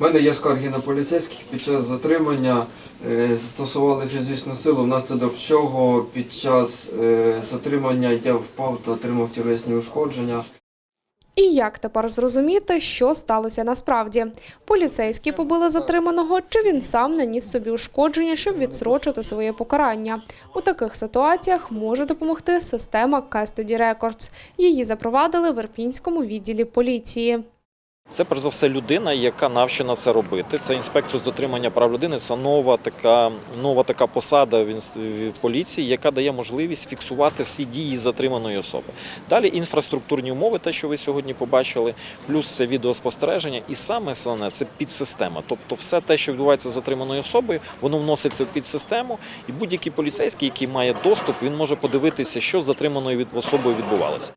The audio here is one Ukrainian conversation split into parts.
У мене є скарги на поліцейських під час затримання е, застосували фізичну силу, внаслідок чого під час е, затримання я впав та отримав тілесні ушкодження. І як тепер зрозуміти, що сталося насправді? Поліцейські побили затриманого, чи він сам наніс собі ушкодження, щоб відсрочити своє покарання? У таких ситуаціях може допомогти система Custody Records. Її запровадили в Ірпінському відділі поліції. Це перш за все людина, яка навчена це робити. Це інспектор з дотримання прав людини. Це нова така нова така посада в поліції, яка дає можливість фіксувати всі дії затриманої особи. Далі інфраструктурні умови, те, що ви сьогодні побачили, плюс це відеоспостереження, і саме основне це підсистема. Тобто, все те, що відбувається з затриманою особою, воно вноситься в підсистему, і будь-який поліцейський, який має доступ, він може подивитися, що з затриманою особою відбувалося.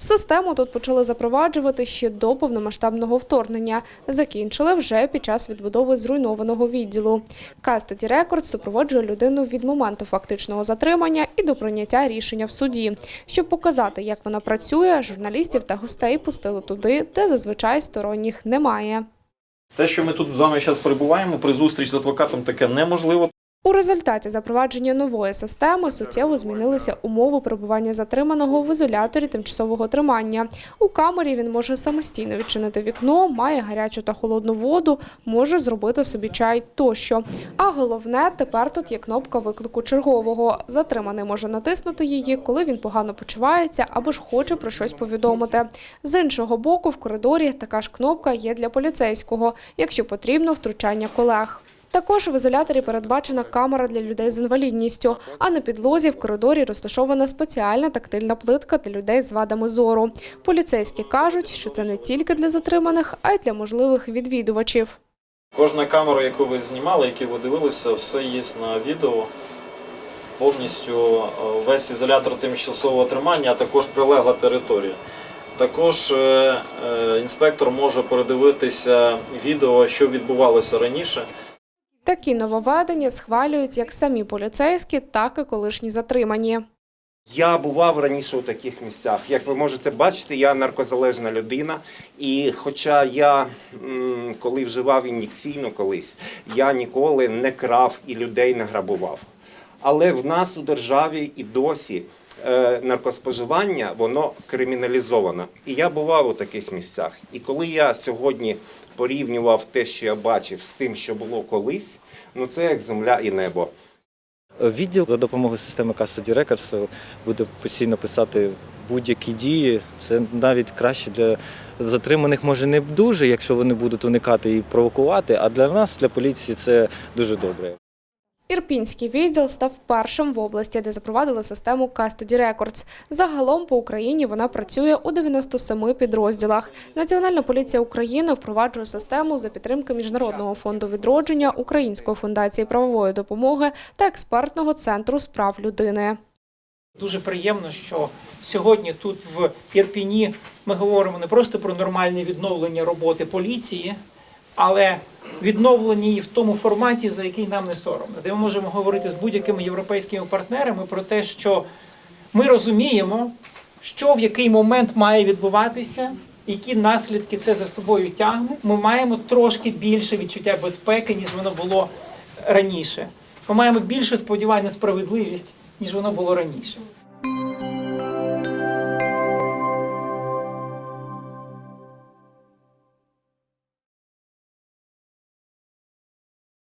Систему тут почали запроваджувати ще до повномасштабного вторгнення. Закінчили вже під час відбудови зруйнованого відділу. Custody Records супроводжує людину від моменту фактичного затримання і до прийняття рішення в суді. Щоб показати, як вона працює, журналістів та гостей пустили туди, де зазвичай сторонніх немає. Те, що ми тут з вами зараз перебуваємо, при зустріч з адвокатом таке неможливо. У результаті запровадження нової системи суттєво змінилися умови перебування затриманого в ізоляторі тимчасового тримання. У камері він може самостійно відчинити вікно, має гарячу та холодну воду, може зробити собі чай тощо. А головне, тепер тут є кнопка виклику чергового. Затриманий може натиснути її, коли він погано почувається або ж хоче про щось повідомити. З іншого боку, в коридорі така ж кнопка є для поліцейського, якщо потрібно втручання колег. Також в ізоляторі передбачена камера для людей з інвалідністю, а на підлозі в коридорі розташована спеціальна тактильна плитка для людей з вадами зору. Поліцейські кажуть, що це не тільки для затриманих, а й для можливих відвідувачів. Кожна камера, яку ви знімали, яку ви дивилися, все є на відео. Повністю е, весь ізолятор тимчасового тримання, а також прилегла територія. Також е, е, інспектор може передивитися відео, що відбувалося раніше. Такі нововведення схвалюють як самі поліцейські, так і колишні затримані. Я бував раніше у таких місцях. Як ви можете бачити, я наркозалежна людина. І хоча я коли вживав ін'єкційно колись, я ніколи не крав і людей не грабував. Але в нас у державі і досі наркоспоживання воно криміналізовано. І я бував у таких місцях. І коли я сьогодні порівнював те, що я бачив, з тим, що було колись, ну це як земля і небо. Відділ за допомогою системи Custody Records буде постійно писати будь-які дії. Це навіть краще для затриманих може не дуже, якщо вони будуть уникати і провокувати. А для нас, для поліції, це дуже добре. Ірпінський відділ став першим в області, де запровадили систему Custody Records. Загалом по Україні вона працює у 97 підрозділах. Національна поліція України впроваджує систему за підтримки Міжнародного фонду відродження, Української фундації правової допомоги та експертного центру справ людини. Дуже приємно, що сьогодні тут в Ірпіні ми говоримо не просто про нормальне відновлення роботи поліції, але відновлення її в тому форматі, за який нам не соромно, де ми можемо говорити з будь-якими європейськими партнерами про те, що ми розуміємо, що в який момент має відбуватися, які наслідки це за собою тягне. Ми маємо трошки більше відчуття безпеки, ніж воно було раніше. Ми маємо більше сподівань на справедливість, ніж воно було раніше.